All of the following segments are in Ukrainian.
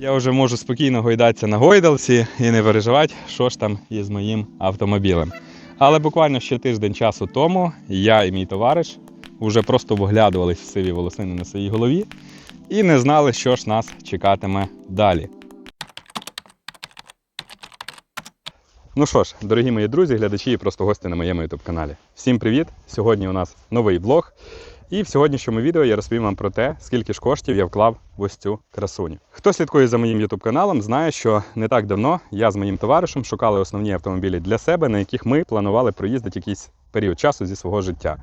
Я вже можу спокійно гойдатися на гойдалці і не переживати, що ж там із моїм автомобілем. Але буквально ще тиждень часу тому я і мій товариш вже просто виглядувались в сиві волосини на своїй голові і не знали, що ж нас чекатиме далі. Ну що ж, дорогі мої друзі, глядачі і просто гості на моєму YouTube каналі. Всім привіт! Сьогодні у нас новий влог. І в сьогоднішньому відео я розповім вам про те, скільки ж коштів я вклав в ось цю красуню. Хто слідкує за моїм YouTube каналом, знає, що не так давно я з моїм товаришем шукали основні автомобілі для себе, на яких ми планували проїздити якийсь період часу зі свого життя.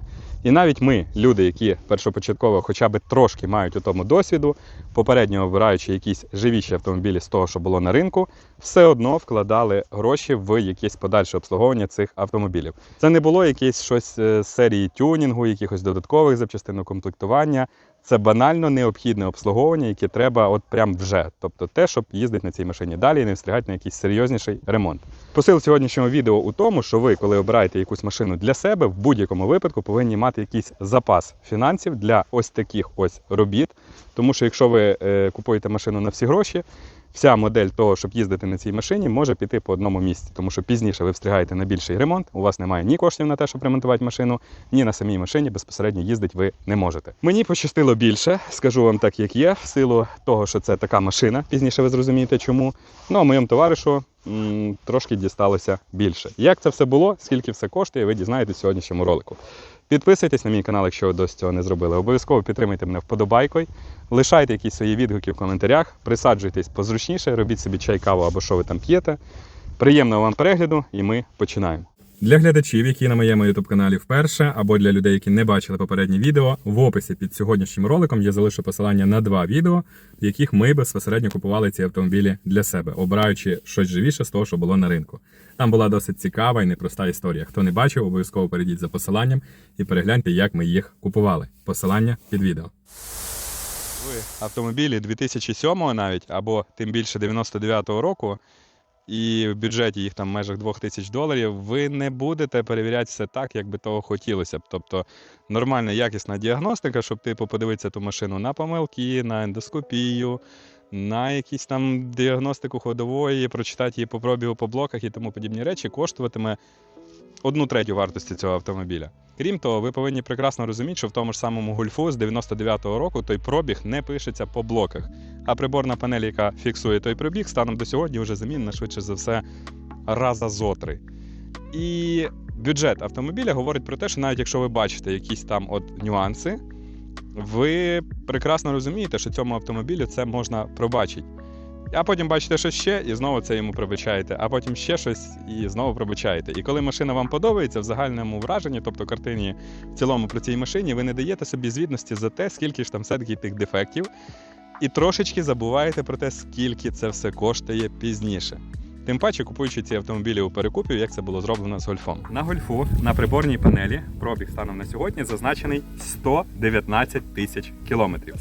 І навіть ми, люди, які першопочатково хоча б трошки мають у тому досвіду, попередньо обираючи якісь живіші автомобілі з того, що було на ринку, все одно вкладали гроші в якесь подальше обслуговування цих автомобілів. Це не було якесь щось е, з серії тюнінгу, якихось додаткових запчастин комплектування. Це банально необхідне обслуговування, яке треба от прям вже. Тобто те, щоб їздити на цій машині далі і не встигати на якийсь серйозніший ремонт. Посил сьогоднішнього відео у тому, що ви, коли обираєте якусь машину для себе, в будь-якому випадку повинні мати якийсь запас фінансів для ось таких ось робіт. Тому що якщо ви е, купуєте машину на всі гроші, вся модель того, щоб їздити на цій машині, може піти по одному місці, тому що пізніше ви встигаєте на більший ремонт. У вас немає ні коштів на те, щоб ремонтувати машину, ні на самій машині безпосередньо їздити ви не можете. Мені пощастило більше, скажу вам так, як є, в силу того, що це така машина. Пізніше ви зрозумієте, чому. Ну а моєму товаришу трошки дісталося більше. Як це все було, скільки все коштує, ви дізнаєтесь в сьогоднішньому ролику. Підписуйтесь на мій канал, якщо ви досі цього не зробили. Обов'язково підтримайте мене вподобайкою. Лишайте якісь свої відгуки в коментарях, присаджуйтесь позручніше, робіть собі чай, каву або що ви там п'єте. Приємного вам перегляду, і ми починаємо. Для глядачів, які на моєму youtube каналі вперше, або для людей, які не бачили попередні відео, в описі під сьогоднішнім роликом я залишу посилання на два відео, в яких ми безпосередньо купували ці автомобілі для себе, обираючи щось живіше з того, що було на ринку. Там була досить цікава і непроста історія. Хто не бачив, обов'язково перейдіть за посиланням і перегляньте, як ми їх купували. Посилання під відео. Автомобілі 2007 навіть, або тим більше 99-го року, і в бюджеті їх там в межах 2000 доларів, ви не будете перевіряти все так, як би того хотілося б. Тобто нормальна якісна діагностика, щоб типу подивитися ту машину на помилки, на ендоскопію, на якісь там діагностику ходової, прочитати її по пробігу по блоках і тому подібні речі, коштуватиме одну третю вартості цього автомобіля. Крім того, ви повинні прекрасно розуміти, що в тому ж самому гольфу з 99-го року той пробіг не пишеться по блоках. А приборна панель, яка фіксує той пробіг, станом до сьогодні вже замінена швидше за все раза зо три. І бюджет автомобіля говорить про те, що навіть якщо ви бачите якісь там от нюанси, ви прекрасно розумієте, що цьому автомобілю це можна пробачити. А потім бачите щось ще, і знову це йому пробачаєте, а потім ще щось і знову пробачаєте. І коли машина вам подобається, в загальному враженні, тобто картині в цілому про цій машині, ви не даєте собі звітності за те, скільки ж там все-таки тих дефектів, і трошечки забуваєте про те, скільки це все коштує пізніше. Тим паче, купуючи ці автомобілі у перекупів, як це було зроблено з гольфом. На гольфу на приборній панелі пробіг станом на сьогодні зазначений 119 тисяч кілометрів.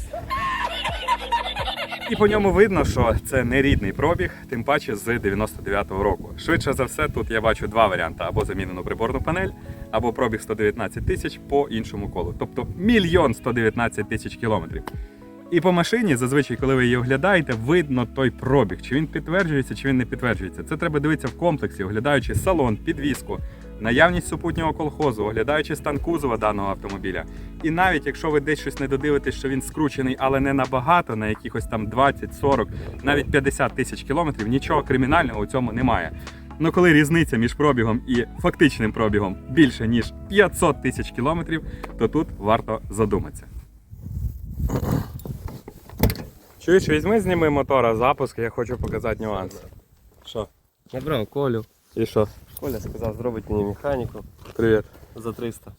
І по ньому видно, що це не рідний пробіг, тим паче з 99-го року. Швидше за все, тут я бачу два варіанти: або замінену приборну панель, або пробіг 119 тисяч по іншому колу. Тобто мільйон 119 тисяч кілометрів. І по машині, зазвичай, коли ви її оглядаєте, видно той пробіг, чи він підтверджується, чи він не підтверджується. Це треба дивитися в комплексі, оглядаючи салон, підвіску, наявність супутнього колхозу, оглядаючи стан кузова даного автомобіля. І навіть якщо ви десь щось не додивитесь, що він скручений, але не набагато, на якихось там 20, 40, навіть 50 тисяч кілометрів, нічого кримінального у цьому немає. Ну коли різниця між пробігом і фактичним пробігом більше ніж 500 тисяч кілометрів, то тут варто задуматися. Чуєш, візьми зніми мотора запуск, я хочу показати нюанси. Що? Набрав Колю. І що? Коля сказав, зробить мені механіку Привіт. за 300.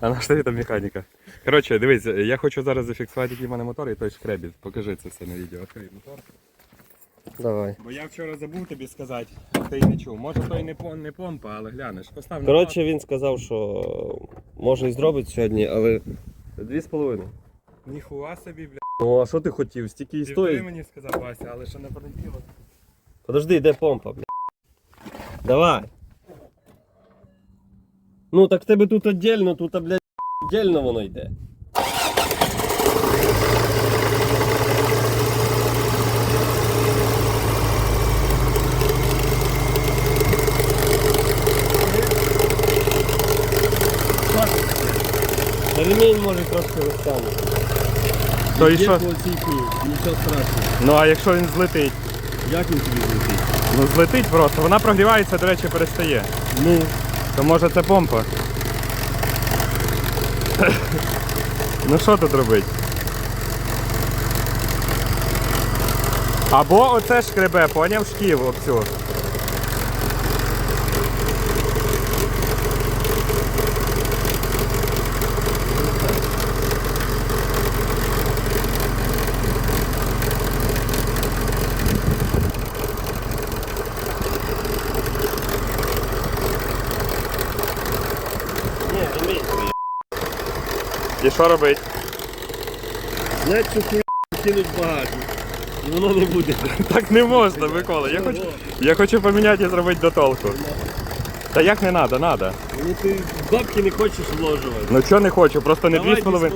А на що там механіка? Коротше, дивись, я хочу зараз зафіксувати, який в мене мотор і той шкребіт. Покажи це все на відео. Відкрий мотор. Давай. Бо я вчора забув тобі сказати, а ти й не чув. Може той не, пом- не помпа, але глянеш. Постав Коротше, він сказав, що може і зробить сьогодні, але дві з половиною. Ніхуа собі, бля. Ну а що ти хотів? Стільки і Ти стоїть. мені сказав, Вася, але що не полетіло. Подожди, де помпа, бля. Давай. Ну так в тебе тут віддільно, тут, блядь, віддільно воно йде. Ремінь може трошки розтягнути. То і що? нічого страшного. Ну а якщо він злетить? Як він тобі злетить? Ну злетить просто. Вона прогрівається, до речі, перестає. Ну, То може це помпа. ну що тут робить? Або оце шкребе, поняв шків оцю. ні, ремінь. І що робить? Знаєш, цю хуйню кинуть в багажник. І воно не буде. Так не можна, Микола. Я хочу, я хочу поміняти і зробити до толку. Та як не треба, треба. Ну ти бабки не хочеш вложувати. Ну чого не хочу, просто не Давай 2,5. 2,5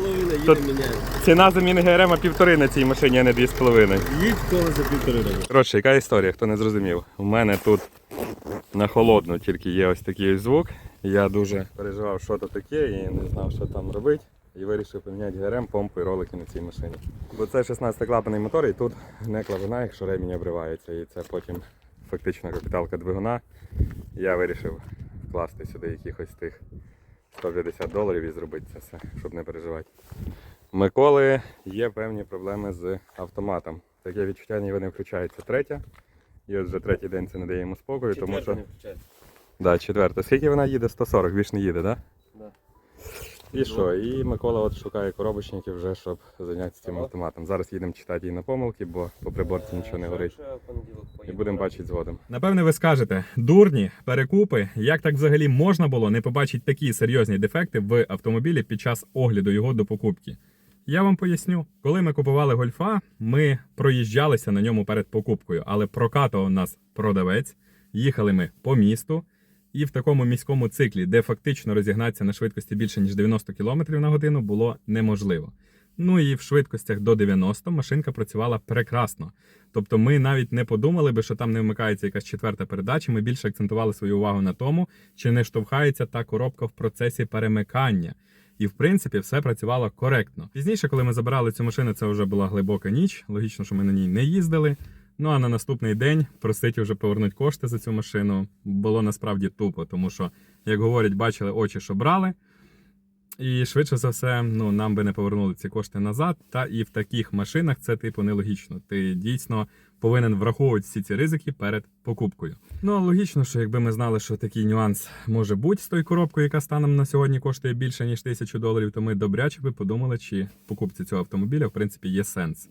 Тут- їдемо міняємо. Ціна заміни ГРМ півтори на цій машині, а не 2,5. Їдь коло за півтори роки. Коротше, яка історія, хто не зрозумів. У мене тут на холодну тільки є ось такий ось звук. Я дуже переживав, що то таке, і не знав, що там робити. І вирішив поміняти ГРМ, помпу і ролики на цій машині. Бо це 16-клапаний мотор, і тут не клапана, якщо ремінь обривається. І це потім фактично капіталка двигуна. Я вирішив вкласти сюди якихось тих 150 доларів і зробити це все, щоб не переживати. Миколи є певні проблеми з автоматом. Таке відчуття ніби не включається третя. І от вже третій день це не дає йому спокою, тому що. Да, четверта. Скільки вона їде? 140, більш не їде, так? Да. І що? І Микола от шукає коробочників вже, щоб зайнятися цим автоматом. Зараз їдемо читати її на помилки, бо по приборці нічого не горить. І будемо бачити згодом. Напевне, ви скажете, дурні, перекупи, як так взагалі можна було не побачити такі серйозні дефекти в автомобілі під час огляду його до покупки? Я вам поясню, коли ми купували гольфа, ми проїжджалися на ньому перед покупкою, але прокатував нас продавець. Їхали ми по місту, і в такому міському циклі, де фактично розігнатися на швидкості більше ніж 90 км на годину, було неможливо. Ну і в швидкостях до 90 машинка працювала прекрасно. Тобто ми навіть не подумали би, що там не вмикається якась четверта передача. Ми більше акцентували свою увагу на тому, чи не штовхається та коробка в процесі перемикання. І в принципі все працювало коректно. Пізніше, коли ми забирали цю машину, це вже була глибока ніч. Логічно, що ми на ній не їздили. Ну а на наступний день просити вже повернути кошти за цю машину було насправді тупо, тому що, як говорять, бачили очі, що брали. І швидше за все, ну нам би не повернули ці кошти назад. Та і в таких машинах це типу нелогічно. Ти дійсно повинен враховувати всі ці ризики перед покупкою. Ну логічно, що якби ми знали, що такий нюанс може бути з тою коробкою, яка станом на сьогодні коштує більше ніж тисячу доларів, то ми добряче би подумали, чи покупці цього автомобіля в принципі є сенс.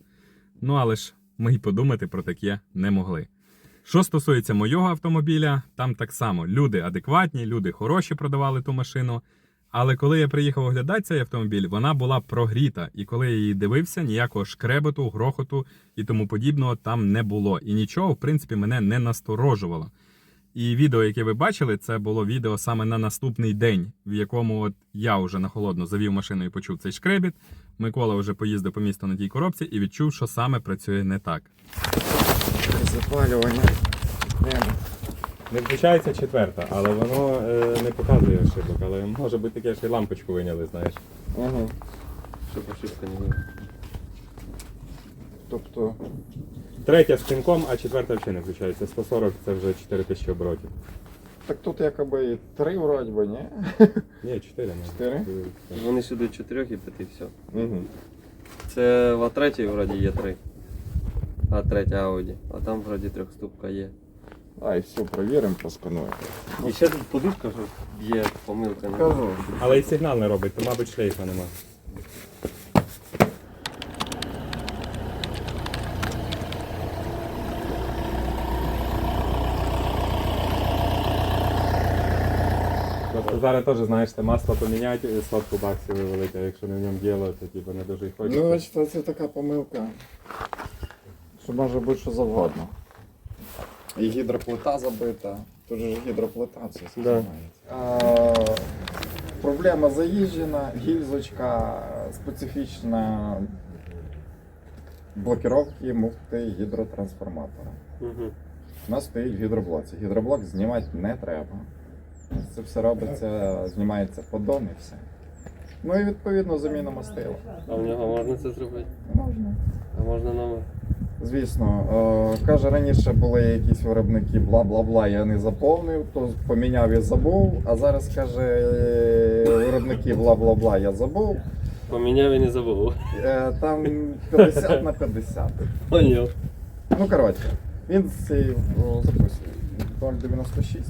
Ну але ж ми й подумати про таке не могли. Що стосується мого автомобіля, там так само люди адекватні, люди хороші продавали ту машину. Але коли я приїхав оглядати цей автомобіль, вона була прогріта. І коли я її дивився, ніякого шкребету, грохоту і тому подібного там не було. І нічого, в принципі, мене не насторожувало. І відео, яке ви бачили, це було відео саме на наступний день, в якому от я вже на холодно завів машину і почув цей шкребіт. Микола вже поїздив по місту на тій коробці і відчув, що саме працює не так. Запалювання. Не включається четверта, але воно е, не показує ошибок. Але може бути таке, що й лампочку виняли, знаєш. Угу. Щоб ошибка не було. Тобто, Третя з пінком, а четверта взагалі не включається. 140 це вже 4000 оборотів. Так тут якоби і три вроді би, ні? Ні, 4 не. Чотири? Вони сюди чотирьох і п'яти все. Угу. Це в А3 вроді є три. А3 Audi. А там вроді трьохступка є. А, і все, провіримо, проскануємо. І ще тут подушка що б'є помилка. Кажу. Але і сигнал не робить, то, мабуть, шлейфа нема. Просто зараз теж, знаєш, це масло поміняти, сотку баксів вивелити, а якщо не в ньому діло, то типу, не дуже й Ну, бачите, це така помилка. Що може бути що завгодно. І гідроплита забита. Тут же ж гідроплита це Да. Проблема заїжджена, гільзочка, специфічна блокировки муфти гідротрансформатора. Угу. У нас стоїть в гідроблоці. Гідроблок знімати не треба. Це все робиться, знімається поддон і все. Ну і відповідно заміна мастила. А в нього можна це зробити? Можна. А можна номер? Звісно, е, каже, раніше були якісь виробники бла-бла-бла, я не заповнив, то поміняв і забув. А зараз каже, е, виробники бла-бла-бла, я забув. Поміняв і не забув. Е, Там 50 на 50. Поняв. Ну коротше, він цей записує. 096.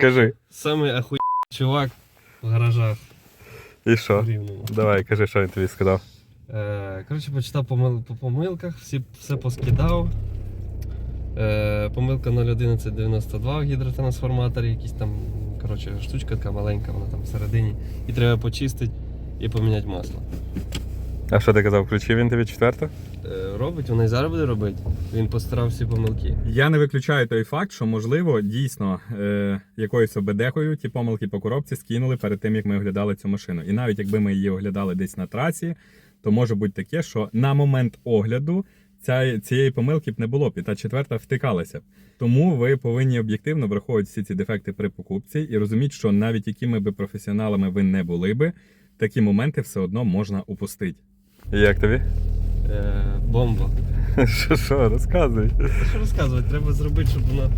Кажи. Самий ахуй чувак в гаражах І що? в Рівному. Давай, кажи, що він тобі сказав. Е, коротше, почитав помил, по помилках, всі, все поскидав. Е, помилка 01192 в гідротрансформаторі, якісь там, коротше, штучка така маленька, вона там всередині. І треба почистити і поміняти масло. А що ти казав, включив він тобі четверту? Е, робить, вона і зараз буде робити. Він постарав всі помилки. Я не виключаю той факт, що можливо дійсно е, якоюсь обедехою ті помилки по коробці скинули перед тим, як ми оглядали цю машину. І навіть якби ми її оглядали десь на трасі, то може бути таке, що на момент огляду ця, цієї помилки б не було б, і та четверта втикалася б. Тому ви повинні об'єктивно враховувати всі ці дефекти при покупці і розуміти, що навіть якими би професіоналами ви не були би, такі моменти все одно можна упустити. Як тобі? Е, бомба. Що, що, розказуй. Що розказувати? Треба зробити, щоб вона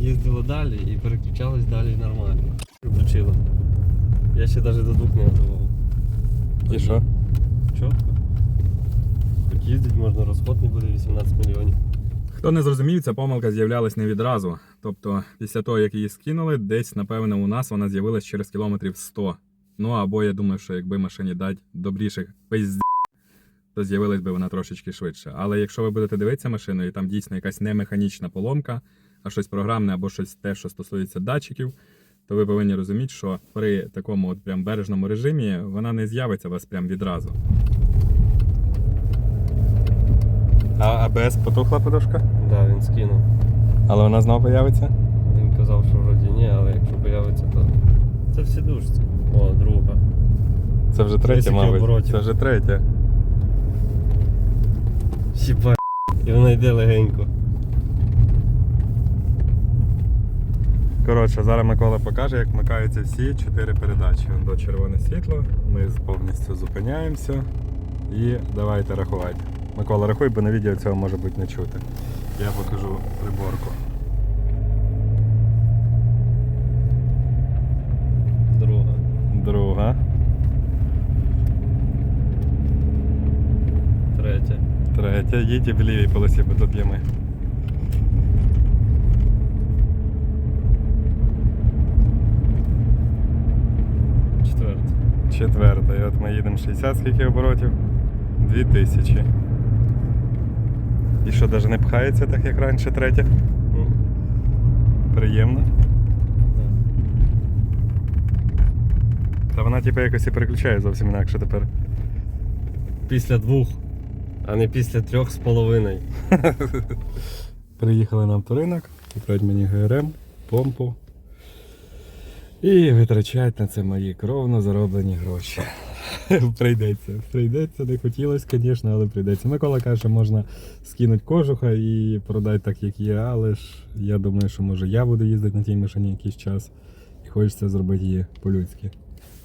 їздила далі і переключалась далі нормально. Включила. Я ще навіть до двох не готував. І що? Чітко. Хоч їздить можна, розход не буде 18 мільйонів. Хто не зрозумів, ця помилка з'являлась не відразу. Тобто, після того, як її скинули, десь, напевно, у нас вона з'явилась через кілометрів 100. Ну або я думаю, що якби машині дати добріших пизд, то з'явилась би вона трошечки швидше. Але якщо ви будете дивитися машину, і там дійсно якась не механічна поломка, а щось програмне або щось те, що стосується датчиків, то ви повинні розуміти, що при такому от прям бережному режимі вона не з'явиться у вас прям відразу. А АБС потухла подушка? Так, да, він скинув. Але вона знову появиться? Він казав, що вроді ні, але якщо появиться, то це всі дужці. О, друга. Це вже третя, Десять мабуть. оборотів. Це вже третя. Хіба. І вона йде легенько. Коротше, зараз Микола покаже, як вмикаються всі чотири передачі. Вон До червоне світло, ми повністю зупиняємося і давайте рахувати. Микола, рахуй, бо на відео цього може бути не чути. Я покажу приборку. Друга. Друга, Третя. третя. Їдь в лівій полосі, бо тут є ми. Четверта. Четверта. І от ми їдемо 60 скільки оборотів? 2000. І що, навіть не пхається так, як раніше третя? Ну, Приємно. Та вона типу якось і переключає зовсім інакше тепер. Після двох, а не після трьох з половиною. Приїхали на авторинок, купляють мені ГРМ, помпу. І витрачають на це мої кровно зароблені гроші. прийдеться. Прийдеться, не хотілося, звісно, але прийдеться. Микола каже, можна скинути кожуха і продати так, як є, але ж я думаю, що може я буду їздити на тій машині якийсь час і хочеться зробити її по-людськи.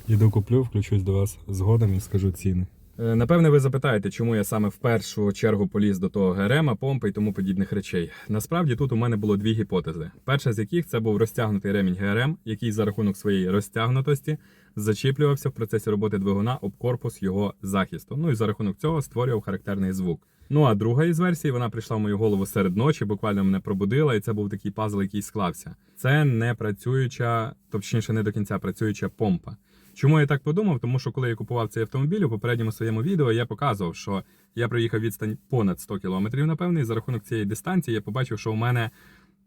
Іду куплю, включусь до вас згодом і скажу ціни. Е, Напевне, ви запитаєте, чому я саме в першу чергу поліз до того ГРМа, помпи і тому подібних речей. Насправді тут у мене було дві гіпотези. Перша з яких це був розтягнутий ремінь ГРМ, який за рахунок своєї розтягнутості зачіплювався в процесі роботи двигуна об корпус його захисту. Ну і за рахунок цього створював характерний звук. Ну а друга із версій вона прийшла в мою голову серед ночі, буквально мене пробудила, і це був такий пазл, який склався. Це не працююча, точніше, не до кінця працююча помпа. Чому я так подумав? Тому що коли я купував цей автомобіль, у попередньому своєму відео я показував, що я проїхав відстань понад 100 кілометрів, напевне, і за рахунок цієї дистанції я побачив, що у мене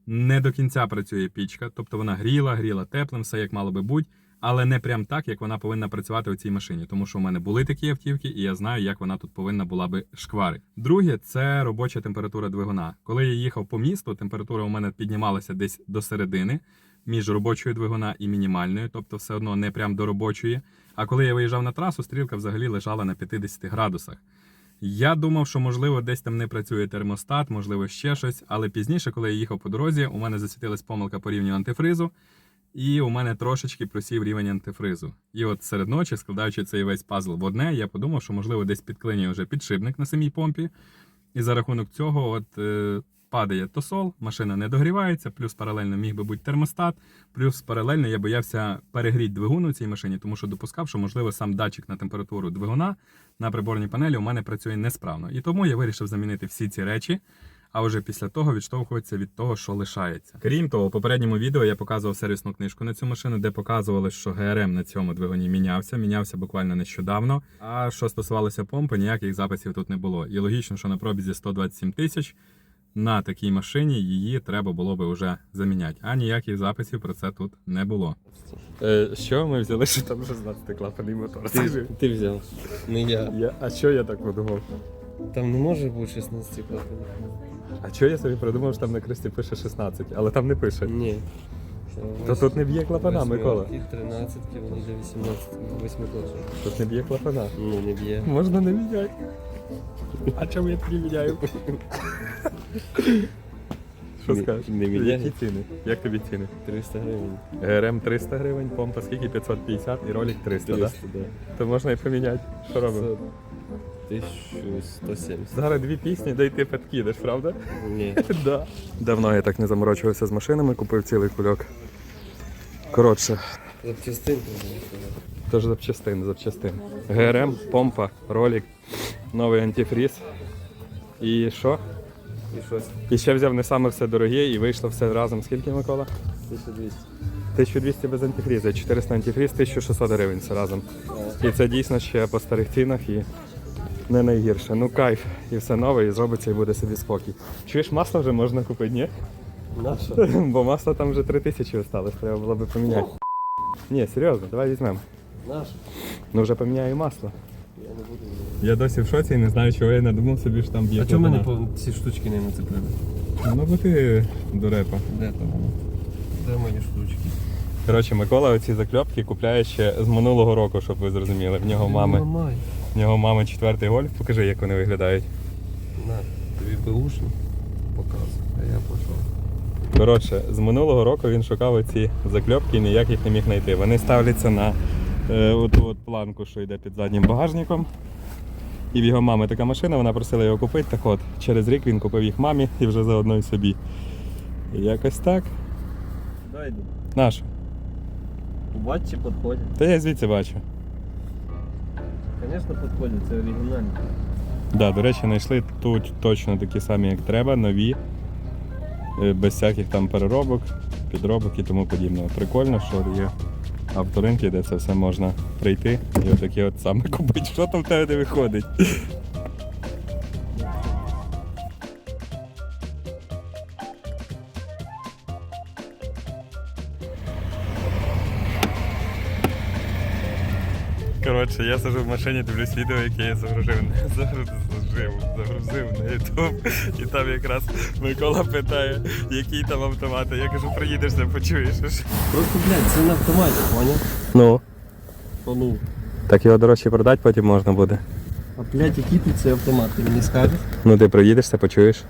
не до кінця працює пічка, тобто вона гріла, гріла теплим, все як мало би бути, але не прям так, як вона повинна працювати у цій машині, тому що у мене були такі автівки, і я знаю, як вона тут повинна була би шквари. Друге, це робоча температура двигуна. Коли я їхав по місту, температура у мене піднімалася десь до середини. Між робочою двигуна і мінімальною, тобто все одно не прям до робочої. А коли я виїжджав на трасу, стрілка взагалі лежала на 50 градусах. Я думав, що можливо десь там не працює термостат, можливо ще щось, але пізніше, коли я їхав по дорозі, у мене засвітилась помилка по рівню антифризу, і у мене трошечки просів рівень антифризу. І от серед ночі, складаючи цей весь пазл в одне, я подумав, що можливо десь підклинює вже підшипник на самій помпі. І за рахунок цього от, е, падає тосол, машина не догрівається, плюс паралельно міг би бути термостат, плюс паралельно я боявся перегріти двигун у цій машині, тому що допускав, що можливо сам датчик на температуру двигуна на приборній панелі у мене працює несправно. І тому я вирішив замінити всі ці речі. А вже після того відштовхується від того, що лишається. Крім того, в попередньому відео я показував сервісну книжку на цю машину, де показували, що ГРМ на цьому двигуні мінявся. Мінявся буквально нещодавно. А що стосувалося помпи, ніяких записів тут не було. І логічно, що на пробізі 127 тисяч на такій машині її треба було би вже заміняти. А ніяких записів про це тут не було. Е, що ми взяли, що там 16 клапаний мотор? Ти, ти взяв. Не я. Я, а що я так подумав? Там не може бути 16 клапанів. А що я собі придумав, що там на кресті пише 16, але там не пише. Ні. То тут не б'є клапана, Микола. 13, вони для 18, 8 точно. Тут не б'є клапана. Ну, не б'є. Можна не міняти. А чому я тоді міняю? Що Не- скажеш? не міняй. Які ціни? Як тобі ціни? 300 гривень. ГРМ 300 гривень, помпа скільки? 550 і ролик 300, 300, да? То можна і поміняти. Що робимо? 1170. Зараз дві пісні, да й ти підкидеш, правда? Ні. Да. Давно я так не заморочувався з машинами, купив цілий кульок. Коротше, Запчастин Тож запчастин, запчастин. ГРМ, помпа, ролик, новий антифріз. І що? І щось. І ще взяв не саме все дороге і вийшло все разом. Скільки, Микола? 1200. 1200 без антифрізу, 400 антифріз, 1600 гривень все разом. І це дійсно ще по старих цінах і не найгірше. Ну кайф, і все нове, і зробиться, і буде собі спокій. Чуєш, масло вже можна купити, ні? Наша? Бо масло там вже 3000 осталось, треба було би поміняти. Ні, серйозно, давай візьмемо. Наша? Ну вже поміняю масло. Я досі в шоці і не знаю, чого я надумав собі, що там б'є. А чому ми не по ці штучки не нацепили? Ну бо ти дурепа. Де там воно? Де мої штучки? Коротше, Микола оці закльопки купляє ще з минулого року, щоб ви зрозуміли. В нього мами, в нього мами четвертий гольф. Покажи, як вони виглядають. На, тобі беушно показуй, а я пішов. Коротше, з минулого року він шукав оці закльопки і ніяк їх не міг знайти. Вони ставляться на е, оту от планку, що йде під заднім багажником. І в його мами така машина, вона просила його купити. Так от, через рік він купив їх мамі і вже заодно й собі. І якось так. Дай, Нашу. бать чи підходять? Та я звідси бачу. Звісно, підходять, це оригінальні. Да, до речі, знайшли тут точно такі самі, як треба, нові, е, без всяких там переробок, підробок і тому подібного. Прикольно, що є авторинки, де це все можна прийти і отакі от саме купити. Що там в тебе не виходить? Коротше, я сижу в машині, дивлюсь відео, яке я загрузив, загрузив, загрузив на YouTube. І там якраз Микола питає, який там автомат. А Я кажу, приїдешся, почуєш. Просто, блядь, це на автоматі, поняв? Ну. Ну. Так його дорожче продати потім можна буде. А блядь, який тут цей автомат, ти мені скажеш? Ну ти приїдешся, почуєш.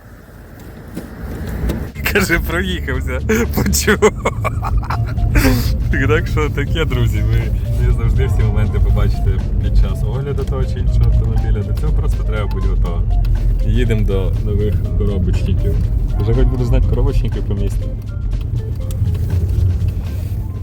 Каже, проїхався, почув. Так що таке, друзі, ви не завжди всі моменти побачите під час огляду того чи іншого автомобіля. До цього просто треба бути готовим. Їдемо до нових коробочників. Вже хоч буду знати коробочників по місту.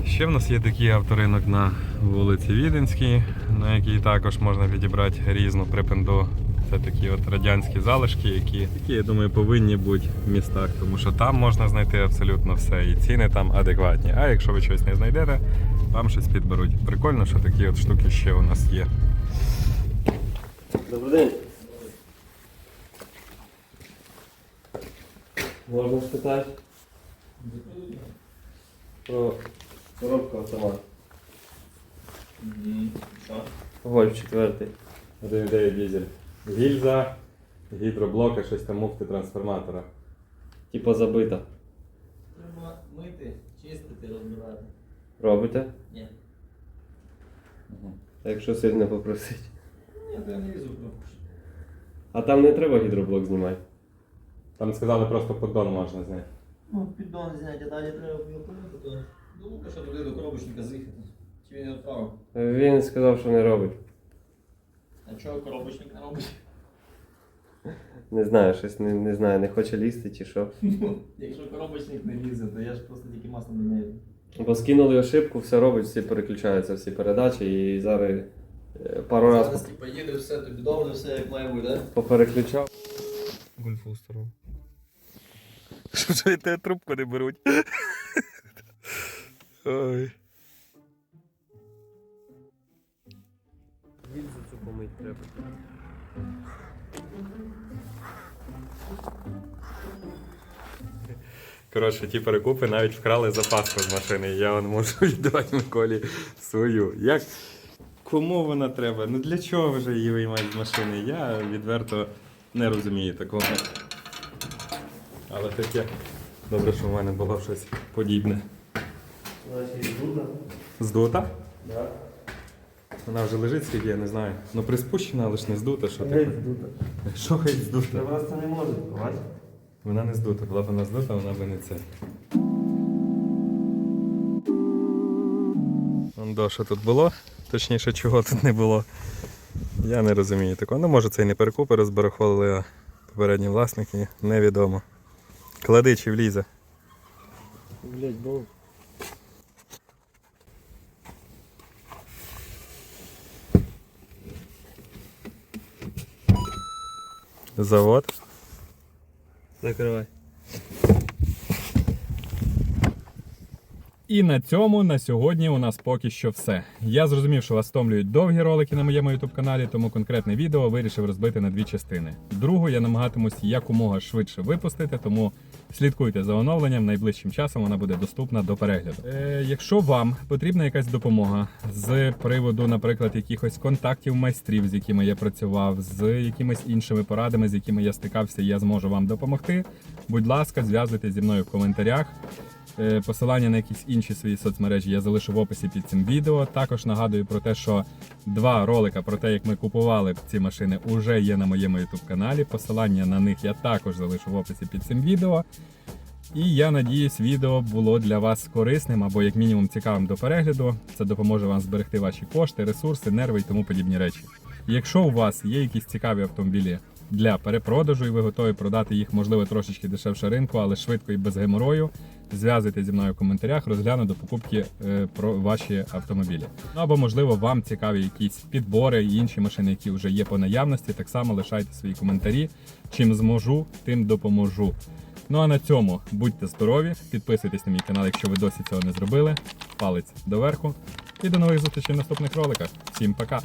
Ще в нас є такий авторинок на вулиці Віденській, на якій також можна відібрати різну припинду. Це такі от радянські залишки, які, які, я думаю, повинні бути в містах, тому що там можна знайти абсолютно все, і ціни там адекватні. А якщо ви щось не знайдете, вам щось підберуть. Прикольно, що такі от штуки ще у нас є. Добрий день. Можна спитати? Про коробку автомат. Гольф четвертий. 1,9 дизель. Гільза, гідроблоки, щось там муфти трансформатора. Типа забита. Треба мити, чистити, розбирати. Робите? Ні. А якщо сильно попросить. Ні, то я не візу пропущу. А там не треба гідроблок знімати. Там сказали, просто поддон можна зняти. Ну, піддон зняти, а далі треба було то до Лукаша туди до коробочника з'їхати. Чи він не відправив? Він сказав, що не робить. А чого коробочник не робить? Не знаю, щось не, не знаю, не хоче лізти чи що. Якщо коробочник не лізе, то я ж просто тільки масло міняю. Бо скинули ошибку, все робить, всі переключаються, всі передачі і зараз е, пару Зараз разів типа їде все, тобі добре, все як має бути, так? попереключав. Гульфу сторону. Що ж тебе трубку не беруть? Ой. Помить треба. Коротше, ті перекупи навіть вкрали запаску з машини. Я вон можу віддавати Миколі свою. Як? Кому вона треба? Ну для чого вже її виймати з машини? Я відверто не розумію такого. Але таке. Добре, що в мене було щось подібне. Дуда. Здута? Да. Вона вже лежить скільки, я не знаю. Ну приспущена, але ж не здута, що таке? дуда. Що геть здута? просто не може, бачиш? Вона не здута, була б вона здута, вона би не це. Вон до, що тут було, точніше, чого тут не було. Я не розумію такого. Ну, може, це і не перекупи розбарахолили, а попередні власники, невідомо. Клади чи влізе. Блять, бо. Завод. Закривай. І на цьому на сьогодні у нас поки що все. Я зрозумів, що вас стомлюють довгі ролики на моєму youtube каналі, тому конкретне відео вирішив розбити на дві частини. Другу я намагатимусь якомога швидше випустити, тому слідкуйте за оновленням. Найближчим часом вона буде доступна до перегляду. Е, якщо вам потрібна якась допомога з приводу, наприклад, якихось контактів майстрів, з якими я працював, з якимись іншими порадами, з якими я стикався, я зможу вам допомогти. Будь ласка, зв'язуйтесь зі мною в коментарях. Е, Посилання на якісь інші свої соцмережі я залишу в описі під цим відео. Також нагадую про те, що два ролика про те, як ми купували ці машини, уже є на моєму YouTube каналі. Посилання на них я також залишу в описі під цим відео. І я надіюсь, відео було для вас корисним або як мінімум цікавим до перегляду. Це допоможе вам зберегти ваші кошти, ресурси, нерви і тому подібні речі. Якщо у вас є якісь цікаві автомобілі для перепродажу, і ви готові продати їх, можливо, трошечки дешевше ринку, але швидко і без геморою, зв'язуйтесь зі мною в коментарях, розгляну до покупки е, про ваші автомобілі. Ну або, можливо, вам цікаві якісь підбори і інші машини, які вже є по наявності. Так само лишайте свої коментарі. Чим зможу, тим допоможу. Ну а на цьому будьте здорові, підписуйтесь на мій канал, якщо ви досі цього не зробили. Палець доверху. І до нових зустрічей в наступних роликах. Всім пока!